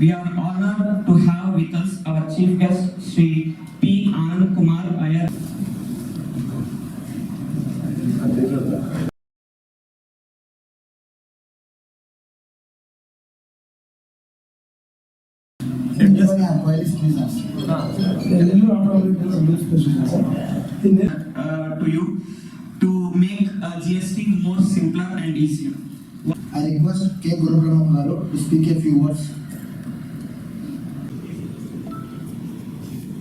we are honored to have with us our chief guest, Sri P. Anand Kumar Iyer. Uh, to you to make uh, GST more simpler and easier. I request K. Guru Brahma Garu to speak a few words.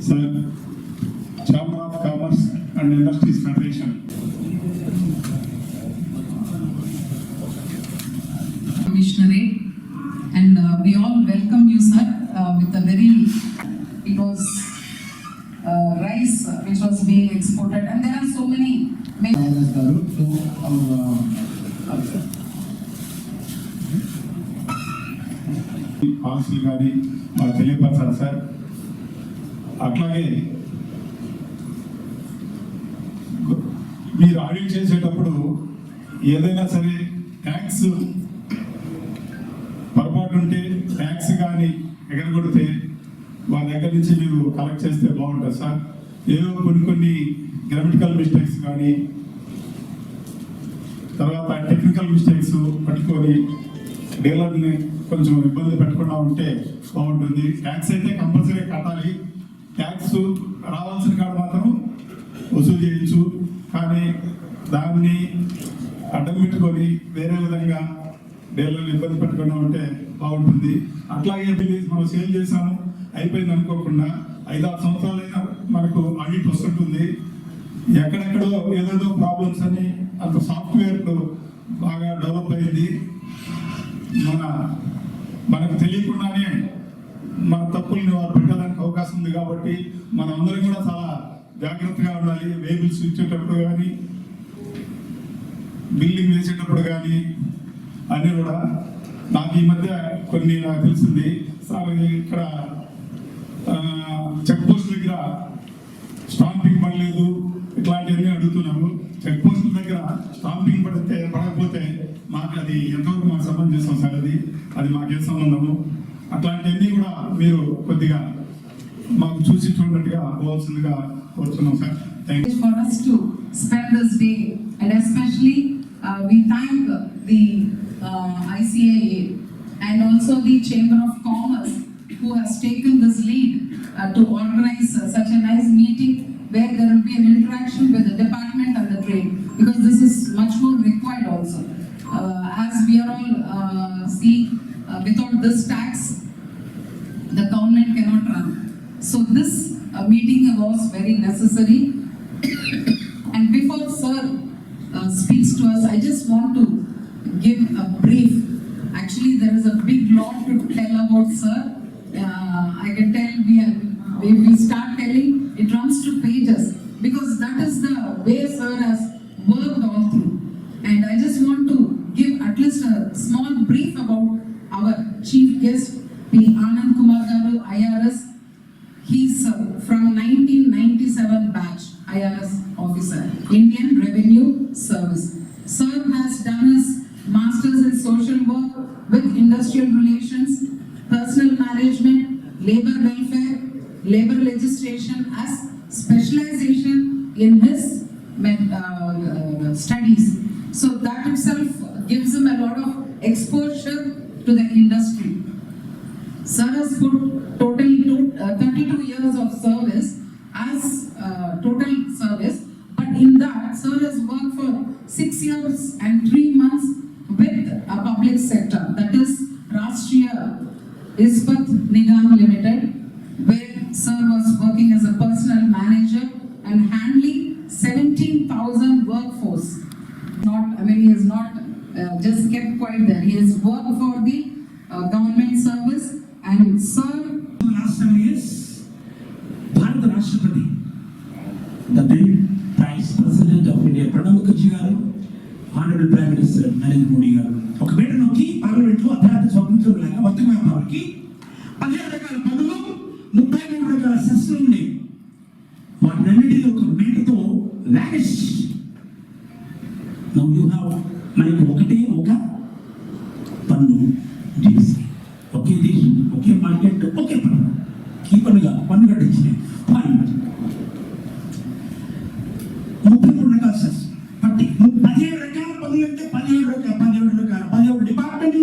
Sir, Chamber of Commerce and Industries Federation. Commissionerate, and uh, we all welcome you, sir, uh, with a very, it was uh, rice uh, which was being exported, and there are so many, అట్లాగే మీరు audit చేసేటప్పుడు ఏదైనా సరే tax పొరపాటు ఉంటే tax కానీ ఎగరగొడితే వాళ్ళ దగ్గర నుంచి మీరు కలెక్ట్ చేస్తే బాగుంటుంది సార్. ఏదో కొన్ని కొన్ని గ్రామటికల్ మిస్టేక్స్ కానీ తర్వాత టెక్నికల్ మిస్టేక్స్ పట్టుకొని డీలర్ని కొంచెం ఇబ్బంది పెట్టకుండా ఉంటే బాగుంటుంది. ట్యాక్స్ అయితే కంపల్సరీ కట్టాలి. ట్యాక్స్ రావాల్సిన కాడ మాత్రం వసూలు చేయొచ్చు కానీ దాన్ని అడ్డం పెట్టుకొని వేరే విధంగా డీలర్ని ఇబ్బంది పెట్టకుండా ఉంటే బాగుంటుంది. అట్లాగే బిల్లు మనం సేల్ చేసాము అయిపోయింది అనుకోకుండా ఐదారు సంవత్సరాలైనా మనకు ఆడిట్ వస్తుంటుంది. ఎక్కడెక్కడో ఏదేదో ప్రాబ్లమ్స్ అని అంత సాఫ్ట్వేర్ బాగా డెవలప్ అయింది. మన మనకు తెలియకుండానే మన తప్పుల్ని వారు పెట్టడానికి అవకాశం ఉంది కాబట్టి మనం అందరం కూడా చాలా జాగ్రత్తగా ఉండాలి. వెహికల్స్ ఇచ్చేటప్పుడు కానీ బిల్డింగ్ వేసేటప్పుడు కానీ అన్నీ కూడా నాకు ఈ మధ్య కొన్ని నాకు తెలిసింది. సార్ ఇక్కడ చెక్ పోస్ట్ దగ్గర స్టాంపింగ్ పడలేదు. ఇట్లాంటివన్నీ అడుగుతున్నాము. చెక్ పోస్ట్ దగ్గర స్టాంపింగ్ పడితే పడకపోతే మాకు అది ఎంతవరకు మాకు సంబంధించిన సార్ అది? అది మాకేం సంబంధము? అట్లాంటివన్నీ కూడా మీరు కొద్దిగా మాకు చూసి చూడట్టుగా పోవాల్సిందిగా కోరుతున్నాం sir thank you for us to spend this day, and especially uh, we thank the uh, ICAA and also the Chamber of Commerce who has taken this lead uh, to organize uh, such a nice meeting where there will be an interaction with the department and the trade because this is much more required also. Uh, as we are all uh, seeing, uh, without this tax, the government cannot run. So this uh, meeting was very necessary. And before sir uh, speaks to us, I just want to give a brief. Actually, there is a big lot to tell about sir. Uh, I can tell we have, we start telling, it runs to pages because that is the way sir has worked all through. And I just want to give at least a small brief about guest, P. Anand Kumar Garu, IRS. He's uh, from 1997 batch, IRS officer, Indian Revenue Service. Sir has done his masters in social work with industrial relations, personal management, labor welfare, labor legislation as specialization in his uh, uh, studies. So that itself gives him a lot of exposure to the industry. Sir has put total two, uh, 32 years of service as uh, total service, but in that, Sir has worked for six years and three months with a public sector, that is Rashtriya Ispat Nigam Limited, where Sir was working as a personal manager and handling 17,000 workforce. Not, I mean, he has not uh, just kept quiet there. He has worked for the uh, government service and Sir last seven years, భారత రాష్ట్రపతి the then price president of India Pranab Mukherjee garu honourable prime minister Narendra Modi garu. ఒక బేట నొక్కి పార్లమెంట్లో అర్ధరాత్రి స్వాతంత్రం లేక బతుకుమైన వారికి పదిహేడు రకాల పనులు ముప్పై మూడు రకాల సెస్లు ఉన్నాయి వాటినన్నిటిని ఒక బేటతో లావిష్ నౌ యూ హ్యావ్ మనకి ఒకటే ఒక పన్ను జీఎస్టీ ఒకే దేశం ఒకే పంట ముప్పై మూడు రకాల సెస్ పట్టి పదిహేడు రకాల పనులు అంటే పదిహేడు రకాల పదిహేడు రకాల పదిహేడు డిపార్ట్మెంట్లు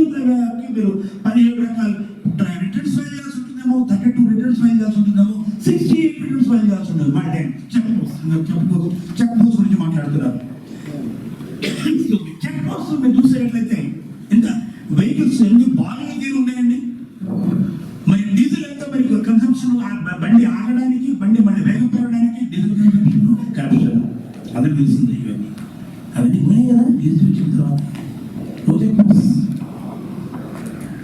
మీరు పదిహేడు రకాల రిటర్న్స్ ఫైల్ చేయాల్సి ఉంటుందేమో థర్టీ టూ రిటర్న్స్ ఫైల్ చేయాల్సి ఉంటుందేమో సిక్స్టీ ఎయిట్ రిటర్న్స్ ఫైల్ చేయాల్సి ఉంటుంది మా time check post check post check post గురించి మాట్లాడుతున్నారు. చెక్ పోస్ట్ మీరు చూసేటట్లయితే ఎంత వెహికల్స్ ఎన్ని బాగా తీరు ఉన్నాయండి? మరి డీజిల్ ఎంత మరి కన్సంప్షన్ బండి ఆగడానికి బండి మళ్ళీ వేగం పెరగడానికి డీజిల్ కన్సంప్షన్ కరప్షన్ అది తెలిసింది ఉన్నాయి కదా డీజిల్ వచ్చిన తర్వాత రోజే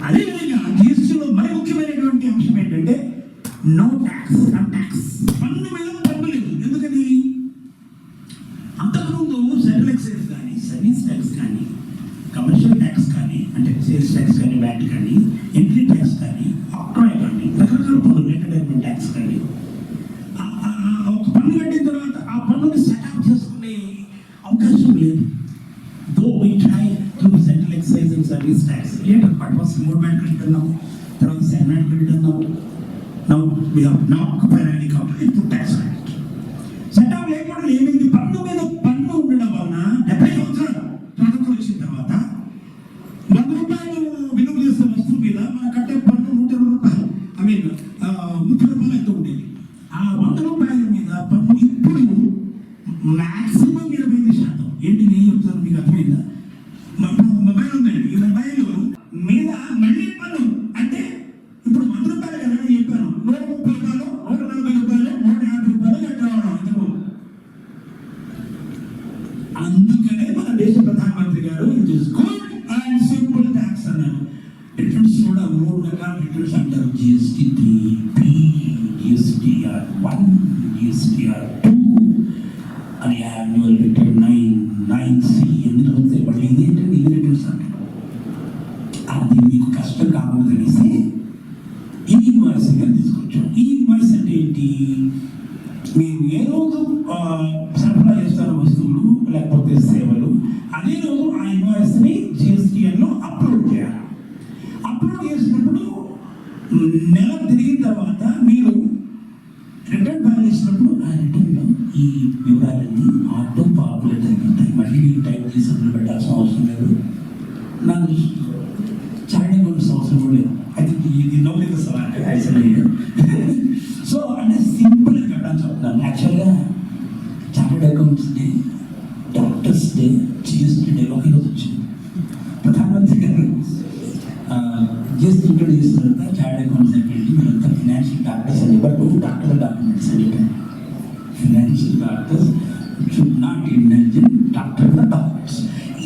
అదేవిధంగా జిఎస్టీలో మరి ముఖ్యమైనటువంటి అంశం ఏంటంటే నో ట్యాక్స్ ట్యాక్స్ పన్ను మీద పన్ను లేదు ఎందుకని అంతకుముందు సెంట్రల్ ఎక్సైజ్ కానీ సర్వీస్ ట్యాక్స్ కానీ కమర్షియల్ ట్యాక్స్ కానీ అంటే సేల్స్ ట్యాక్స్ కానీ వ్యాట్ కానీ ఎంట్రీ ట్యాక్స్ కానీ ఆక్ట్రాయ్ కానీ రకరకాల పన్నులు ఎంటర్టైన్మెంట్ ట్యాక్స్ కానీ ఆ- ఆ- ఆ ఒక పన్ను కట్టిన తర్వాత ఆ పన్నుని సెటప్ చేసుకునే అవకాశం లేదు though we try to central excise and service tax later but was movement credit అన్నాము తర్వాత సెగ్మెంట్ క్రెడిట్ అన్నాము now we have now finally come to input tax credit చట్టం లేకుండా ఏమైంది పన్ను మీద పన్ను ఉండడం వలన డెబ్బై సంవత్సరాలు ప్రభుత్వం వచ్చిన తర్వాత వంద రూపాయలు విలువ చేసే వస్తువు మీద మనం కట్టే పన్ను నూట ఇరవై రూపాయలు. ఐ మీన్ ముప్పై రూపాయలు ఎంత ఉండేది. ఆ వంద రూపాయల మీద పన్ను ఇప్పుడు మ్యాక్సిమం ఇరవై ఐదు శాతం. ఏంటి నేను చెప్తాను? మీకు అర్థమైందా? రకాల రిటర్న్స్ అంటారు GST three P GSTR one GSTR two అని annual return nine nine C ఎన్ని అవుతాయి బట్ ఇదేంటంటే ఇది రిటర్న్స్ అంటారు అది మీకు కష్టం కాకూడదు అనేసి ఈ ఇన్వాయిస్ తీసుకొచ్చాం ఈ ఇన్వాయిస్ అంటే ఏంటి? మీరు ఏ రోజు సరఫరా చేస్తున్న వస్తువులు లేకపోతే సేవలు అదే రోజు ఆ ఇన్వాయిస్ని ని జిఎస్టిఎన్లో అప్లోడ్ చేయాలి అప్లోడ్ చేసినప్పుడు మ్, నెల తిరిగిన తర్వాత మీరు రిటర్న్ ఫైల్ చేసినప్పుడు ఆ రిటర్న్లో ఈ వివరాలన్నీ ఆటో పాపులేట్ అయిపోతాయి మళ్ళీ మీరు టైప్ చేసి పెట్టాల్సిన అవసరం లేదు. నాకు చాయడం అవసరం కూడా లేదు. అది ఇది నవ్వులేదు సవాల్ సో అంటే సింపుల్ కట్టని చెప్తాను యాక్చువల్గా chartered accounts day doctors day doctors అని బట్ డాక్టర్ డాక్యుమెంట్స్ అని financial doctors should not indulge in doctor doctors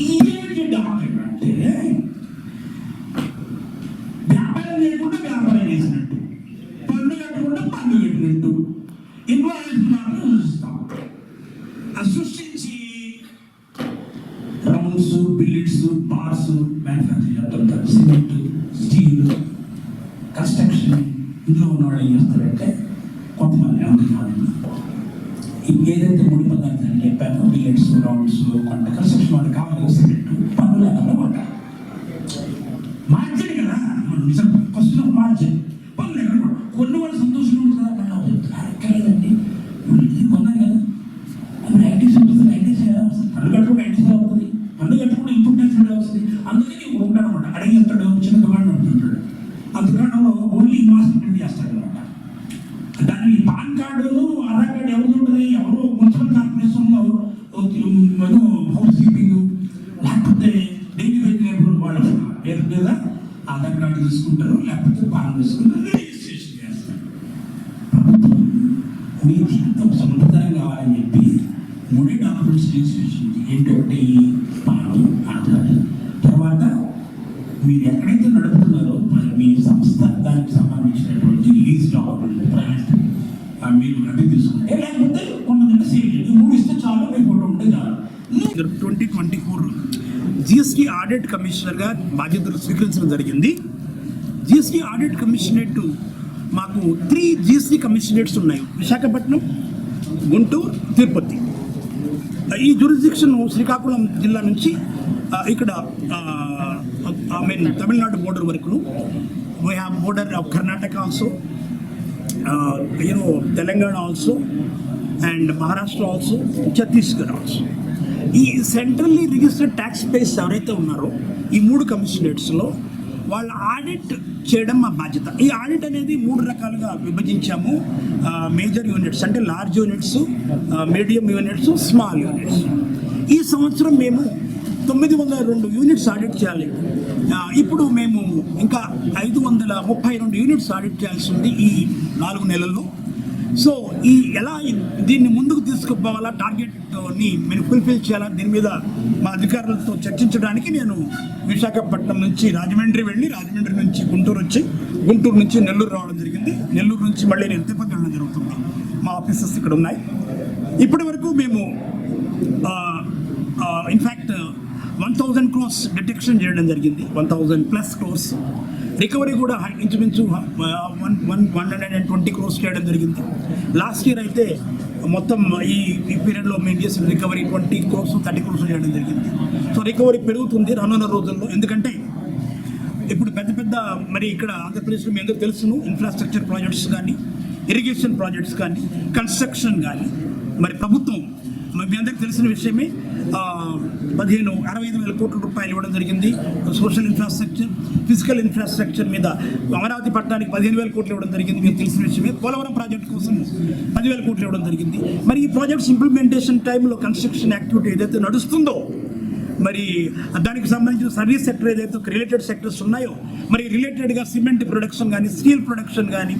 ఏంటి డాక్టర్ అంటే వ్యాపారం చేయకుండా వ్యాపారం చేసినట్టు పన్ను కట్టకుండా పన్ను కట్టినట్టు ఇన్వాయిస్ చూస్తాం అది సృష్టించి రౌండ్స్ బిల్లిట్స్ బార్స్ మ్యానుఫ్యాక్చర్ చేస్తుంటారు సిమెంట్ స్టీల్ కన్స్ట్రక్షన్ ఇందులో ఉన్న వాళ్ళు ఏం చేస్తారంటే కొంతమంది అనుకున్నాను ఏదైతే ముడి పదార్థాలు చెప్పానో బిల్లెట్స్ రౌండ్స్ కొంత కన్స్ట్రక్షన్ వాళ్ళకి కావాలి సిమెంట్ పన్ను లేకుండా కొంటారు మార్జిన్ కదా. మనం నిజం. ఫస్ట్ మార్జిన్ పన్ను లేకుండా కొన్ని వాళ్ళు సంతోషంగా ఉంటుంది కదా పనులు చెప్తున్నారు ఎక్కలేదండి ఆధార్ కార్డు తీసుకుంటారు లేకపోతే పాన్ తీసుకుంటారు రిజిస్ట్రేషన్ చేస్తారు. ప్రభుత్వం మీ జీవితం సమృద్ధంగా కావాలని చెప్పి మూడే డాక్యుమెంట్స్ రిజిస్ట్రేషన్ ఏంటి ఒకటి? పాన్ ఆధార్. తర్వాత మీరు ఎక్కడైతే నడుపుతున్నారో మరి మీ సంస్థ దానికి సంబంధించినటువంటి లీజ్ డాక్యుమెంట్ ప్రైవేట్ మీరు అడ్డు తీసుకుంటే లేకపోతే కొంతమంది సేవ్ చేయండి. మూడు ఇస్తే చాలు మీ ఫోటో ఉంటే చాలు. Twenty twenty four GST audit కమిషనర్గా బాధ్యతలు స్వీకరించడం జరిగింది. జిఎస్టీ ఆడిట్ కమిషనరేట్ మాకు త్రీ జిఎస్టీ కమిషనరేట్స్ ఉన్నాయి. విశాఖపట్నం గుంటూరు తిరుపతి. ఈ జ్యూరిస్డిక్షన్ శ్రీకాకుళం జిల్లా నుంచి ఇక్కడ ఐ మీన్ తమిళనాడు బోర్డర్ వరకు we have border of Karnataka also you know Telangana also and Maharashtra also Chhattisgarh also ఈ సెంట్రల్లీ రిజిస్టర్డ్ ట్యాక్స్ పేస్ ఎవరైతే ఉన్నారో ఈ మూడు కమిషనరేట్స్లో వాళ్ళ ఆడిట్ చేయడం మా బాధ్యత. ఈ ఆడిట్ అనేది మూడు రకాలుగా విభజించాము. మేజర్ యూనిట్స్ అంటే large units medium units small units ఈ సంవత్సరం మేము తొమ్మిది వందల రెండు యూనిట్స్ ఆడిట్ చేయాలి. ఇప్పుడు మేము ఇంకా ఐదు వందల ముప్పై రెండు యూనిట్స్ ఆడిట్ చేయాల్సి ఉంది ఈ నాలుగు నెలల్లో. సో ఈ ఎలా దీన్ని ముందుకు తీసుకుపోవాలా టార్గెట్ని మేము ఫుల్ఫిల్ చేయాలా దీని మీద మా అధికారులతో చర్చించడానికి నేను విశాఖపట్నం నుంచి రాజమండ్రి వెళ్ళి రాజమండ్రి నుంచి గుంటూరు వచ్చి గుంటూరు నుంచి నెల్లూరు రావడం జరిగింది. నెల్లూరు నుంచి మళ్ళీ నేను తిరుపతి వెళ్ళడం జరుగుతుంది. మా ఆఫీసెస్ ఇక్కడ ఉన్నాయి. ఇప్పటి వరకు మేము in fact one thousand crores detection చేయడం జరిగింది. One thousand plus crores recovery కూడా హై- ఇంచుమించు one one one hundred and twenty crores చేయడం జరిగింది. లాస్ట్ ఇయర్ అయితే మొత్తం ఈ ఈ పీరియడ్లో మేము చేసిన recovery twenty crores thirty crores చేయడం జరిగింది. సో రికవరీ పెరుగుతుంది రానున్న రోజుల్లో. ఎందుకంటే ఇప్పుడు పెద్ద పెద్ద మరి ఇక్కడ ఆంధ్రప్రదేశ్లో మీ అందరూ తెలుసును ఇన్ఫ్రాస్ట్రక్చర్ ప్రాజెక్ట్స్ కానీ ఇరిగేషన్ ప్రాజెక్ట్స్ కానీ కన్స్ట్రక్షన్ కానీ మరి ప్రభుత్వం మరి మీ అందరికీ తెలిసిన విషయమే పదిహేను అరవై ఐదు వేల కోట్ల రూపాయలు ఇవ్వడం జరిగింది. సోషల్ ఇన్ఫ్రాస్ట్రక్చర్ ఫిజికల్ ఇన్ఫ్రాస్ట్రక్చర్ మీద అమరావతి పట్టణానికి పదిహేను వేల కోట్లు ఇవ్వడం జరిగింది. మీకు తెలిసిన విషయమే పోలవరం ప్రాజెక్ట్ కోసం పదివేల కోట్లు ఇవ్వడం జరిగింది. మరి ఈ ప్రాజెక్ట్స్ ఇంప్లిమెంటేషన్ టైంలో కన్స్ట్రక్షన్ యాక్టివిటీ ఏదైతే నడుస్తుందో మరి దానికి సంబంధించిన సర్వీస్ సెక్టర్ ఏదైతే రిలేటెడ్ సెక్టర్స్ ఉన్నాయో మరి రిలేటెడ్గా సిమెంట్ ప్రొడక్షన్ కానీ స్టీల్ ప్రొడక్షన్ కానీ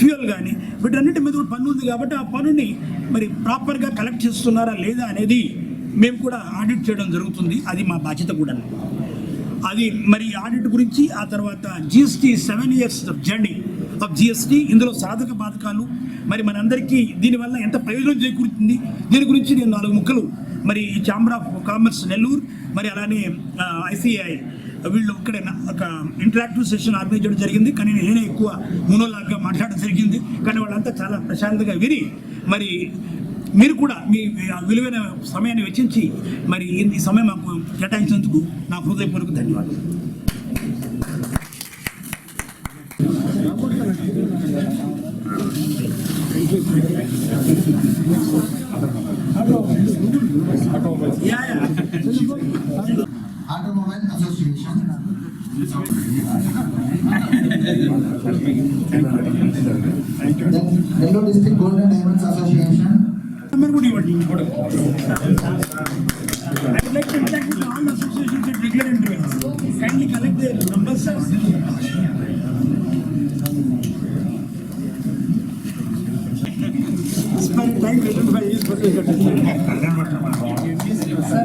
ఫ్యూయల్ కానీ వీటన్నిటి మీద పనులు పన్ను ఉంది కాబట్టి ఆ పన్నుని మరి ప్రాపర్గా కలెక్ట్ చేస్తున్నారా లేదా అనేది మేము కూడా ఆడిట్ చేయడం జరుగుతుంది. అది మా బాధ్యత కూడా. అది మరి ఆడిట్ గురించి ఆ తర్వాత GST seven years of journey of GST ఇందులో సాధక బాధకాలు. మరి మనందరికీ దీనివల్ల ఎంత ప్రయోజనం చేకూరుతుంది? దీని గురించి నేను నాలుగు ముక్కలు. మరి ఈ ఛాంబర్ ఆఫ్ కామర్స్ నెల్లూరు మరి అలానే ఐసిఐ వీళ్ళు ఇక్కడ ఒక ఇంటరాక్టివ్ సెషన్ ఆర్గనైజ్ చేయడం జరిగింది. కానీ నేనే ఎక్కువ మునోలాగా మాట్లాడడం జరిగింది. కానీ వాళ్ళంతా చాలా ప్రశాంతంగా విని మరి మీరు కూడా మీ విలువైన సమయాన్ని వెచ్చించి మరి ఈ- సమయం మాకు కేటాయించినందుకు నా హృదయపూర్వక ధన్యవాదాలు. Automobile association Nellore district gold and diamonds association Community working, whatever. I'd like to interact with all associations at regular intervals. Kindly collect their numbers, sir. Spend time identify his position. Sir,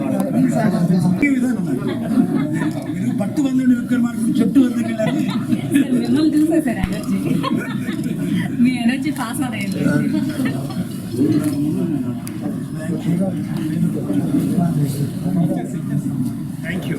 thank you